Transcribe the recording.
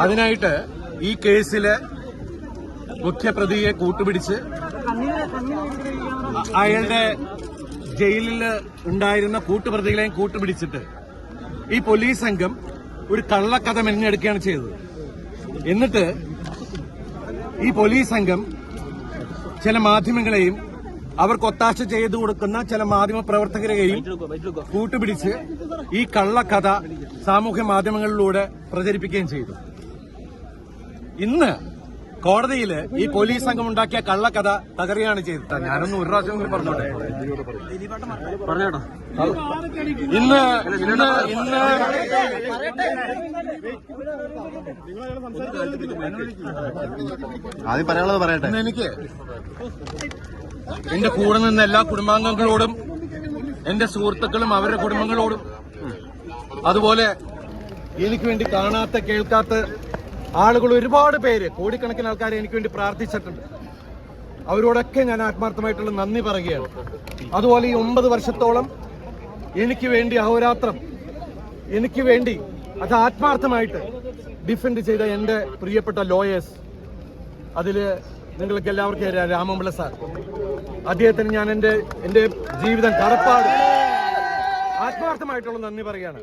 അതിനായിട്ട് ഈ കേസിൽ മുഖ്യപ്രതിയെ കൂട്ടുപിടിച്ച് അയാളുടെ ജയിലിൽ ഉണ്ടായിരുന്ന കൂട്ടുപ്രതികളെയും കൂട്ടുപിടിച്ചിട്ട് ഈ പോലീസ് സംഘം ഒരു കള്ളക്കഥ മെനഞ്ഞെടുക്കുകയാണ് ചെയ്തത്. എന്നിട്ട് ഈ പോലീസ് സംഘം ചില മാധ്യമങ്ങളെയും അവർക്ക് ഒത്താശ ചെയ്തു കൊടുക്കുന്ന ചില മാധ്യമ പ്രവർത്തകരെയും കൂട്ടുപിടിച്ച് ഈ കള്ളക്കഥ സാമൂഹ്യ മാധ്യമങ്ങളിലൂടെ പ്രചരിപ്പിക്കുകയും ചെയ്തു. ഇന്ന് കോടതിയിൽ ഈ പോലീസ് സംഘം ഉണ്ടാക്കിയ കള്ളക്കഥ തകരുകയാണ് ചെയ്തത്. ഞാനൊന്ന് ഒരു പ്രാവശ്യം കൂടി പറഞ്ഞോട്ടെ? പറഞ്ഞോട്ടോ ഇന്ന് ഇന്ന് ഇന്ന് ആദ്യം പറയാനുള്ളത് പറയട്ടെ. എനിക്ക് എന്റെ കൂടെ നിന്ന് എല്ലാ കുടുംബാംഗങ്ങളോടും എന്റെ സുഹൃത്തുക്കളും അവരുടെ കുടുംബങ്ങളോടും അതുപോലെ എനിക്ക് വേണ്ടി കാണാത്ത കേൾക്കാത്ത ആളുകൾ ഒരുപാട് പേര് കോടിക്കണക്കിന് ആൾക്കാർ എനിക്ക് വേണ്ടി പ്രാർത്ഥിച്ചിട്ടുണ്ട്. അവരോടൊക്കെ ഞാൻ ആത്മാർത്ഥമായിട്ടുള്ള നന്ദി പറയുകയാണ്. അതുപോലെ ഈ ഒമ്പത് വർഷത്തോളം എനിക്ക് വേണ്ടി അഹോരാത്രം എനിക്ക് വേണ്ടി അത് ആത്മാർത്ഥമായിട്ട് ഡിഫെൻഡ് ചെയ്ത എന്റെ പ്രിയപ്പെട്ട ലോയേഴ്സ് അതിൽ നിങ്ങൾക്ക് എല്ലാവർക്കും രാമമ്പിള സാർ. അദ്ദേഹത്തിന് ഞാൻ എന്റെ എന്റെ ജീവിതം കടപ്പാട്. ആത്മാർത്ഥമായിട്ടുള്ള നന്ദി പറയുകയാണ്.